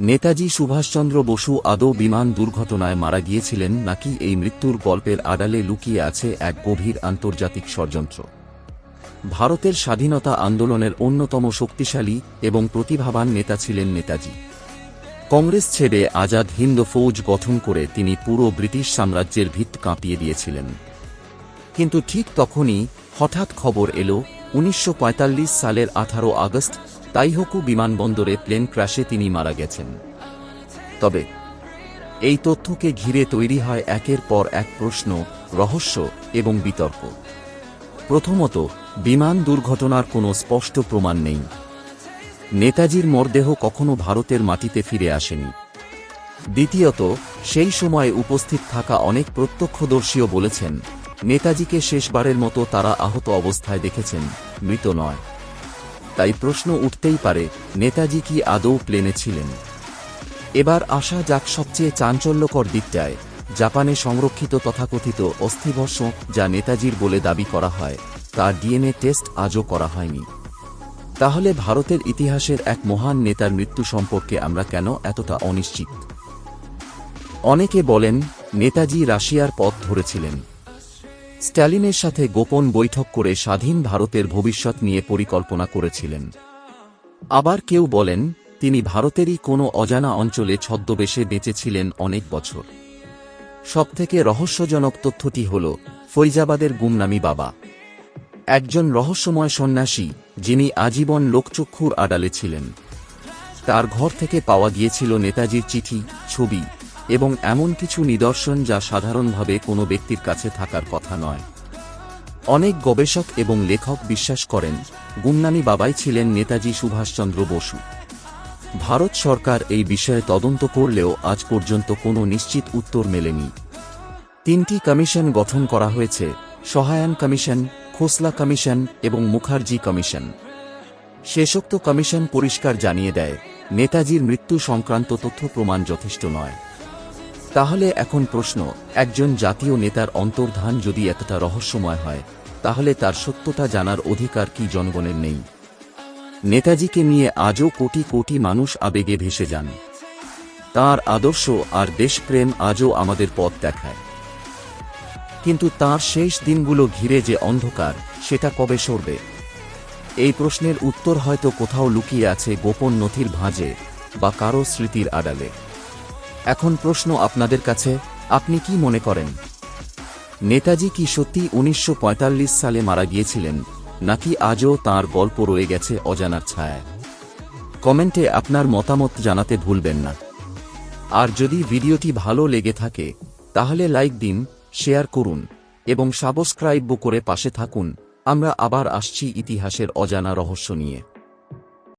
নেতাজি সুভাষচন্দ্র বসু আদৌ বিমান দুর্ঘটনায় মারা গিয়েছিলেন নাকি এই মৃত্যুর গল্পের আড়ালে লুকিয়ে আছে এক গভীর আন্তর্জাতিক ষড়যন্ত্র? ভারতের স্বাধীনতা আন্দোলনের অন্যতম শক্তিশালী এবং প্রতিভাবান নেতা ছিলেন নেতাজি। কংগ্রেস ছেড়ে আজাদ হিন্দ ফৌজ গঠন করে তিনি পুরো ব্রিটিশ সাম্রাজ্যের ভিত কাঁপিয়ে দিয়েছিলেন। কিন্তু ঠিক তখনই হঠাৎ খবর এলো, উনিশশো পঁয়তাল্লিশ সালের আঠারো আগস্ট তাইহকু বিমানবন্দরে প্লেন ক্র্যাশে তিনি মারা গেছেন। তবে, এই তথ্যকে ঘিরে তৈরি হয় একের পর এক প্রশ্ন, রহস্য এবং বিতর্ক। প্রথমত, বিমান দুর্ঘটনার কোনো স্পষ্ট প্রমাণ নেই। নেতাজির মরদেহ কখনো ভারতের মাটিতে ফিরে আসেনি। দ্বিতীয়ত, সেই সময়ে উপস্থিত থাকা অনেক প্রত্যক্ষদর্শীও বলেছেন, নেতাজিকে শেষবারের মতো তারা আহত অবস্থায় দেখেছেন, মৃত নয়। তাই প্রশ্ন উঠতেই পারে, নেতাজি কি আদৌ প্লেনে ছিলেন? এবার আসা যাক সবচেয়ে চাঞ্চল্যকর দিকটায়, জাপানে সংরক্ষিত তথাকথিত অস্থিভস্ম যা নেতাজির বলে দাবি করা হয়, তার ডিএনএ টেস্ট আজও করা হয়নি। তাহলে ভারতের ইতিহাসের এক মহান নেতার মৃত্যু সম্পর্কে আমরা কেন এতটা অনিশ্চিত? অনেকে বলেন, নেতাজি রাশিয়ার পথ ধরেছিলেন। স্ট্যালিনের সাথে গোপন বৈঠক করে স্বাধীন ভারতের ভবিষ্যৎ নিয়ে পরিকল্পনা করেছিলেন। আবার কেউ বলেন, তিনি ভারতেরই কোনো অজানা অঞ্চলে ছদ্মবেশে বেঁচেছিলেন অনেক বছর। সবথেকে রহস্যজনক তথ্যটি হল, ফৈজাবাদের গুমনামি বাবা। একজন রহস্যময় সন্ন্যাসী, যিনি আজীবন লোকচক্ষুর আড়ালে ছিলেন। তার ঘর থেকে পাওয়া গিয়েছিল নেতাজির চিঠি, ছবি এবং এমন কিছু নিদর্শন যা সাধারণভাবে কোনো ব্যক্তির কাছে থাকার কথা নয়। অনেক গবেষক এবং লেখক বিশ্বাস করেন গুমনানি বাবাই ছিলেন নেতাজি সুভাষচন্দ্র বসু। ভারত সরকার এই বিষয়ে তদন্ত করলেও আজ পর্যন্ত কোনো নিশ্চিত উত্তর মেলেনি। তিনটি কমিশন গঠন করা হয়েছে, সহায়ান কমিশন, খোসলা কমিশন এবং মুখার্জি কমিশন। শেষোক্ত কমিশন পরিষ্কার জানিয়ে দেয়, নেতাজির মৃত্যু সংক্রান্ত তথ্য প্রমাণ যথেষ্ট নয়। তাহলে এখন প্রশ্ন, একজন জাতীয় নেতার অন্তর্ধান যদি এতটা রহস্যময় হয়, তাহলে তার সত্যতা জানার অধিকার কি জনগণের নেই? নেতাজিকে নিয়ে আজও কোটি কোটি মানুষ আবেগে ভেসে যান। তার আদর্শ আর দেশপ্রেম আজও আমাদের পথ দেখায়। কিন্তু তার শেষ দিনগুলো ঘিরে যে অন্ধকার, সেটা কবে সরবে? এই প্রশ্নের উত্তর হয়তো কোথাও লুকিয়ে আছে গোপন নথির ভাঁজে বা কারও স্মৃতির আড়ালে। এখন প্রশ্ন আপনাদের কাছে, আপনি কি মনে করেন? নেতাজি কি সত্যি উনিশশো পঁয়তাল্লিশ সালে মারা গিয়েছিলেন, নাকি আজও তার গল্প রয়ে গেছে অজানার ছায়ায়? কমেন্টে আপনার মতামত জানাতে ভুলবেন না। আর যদি ভিডিওটি ভালো লেগে থাকে, তাহলে লাইক দিন, শেয়ার করুন, এবং সাবস্ক্রাইব করে পাশে থাকুন। আমরা আবার আসছি ইতিহাসের অজানা রহস্য নিয়ে।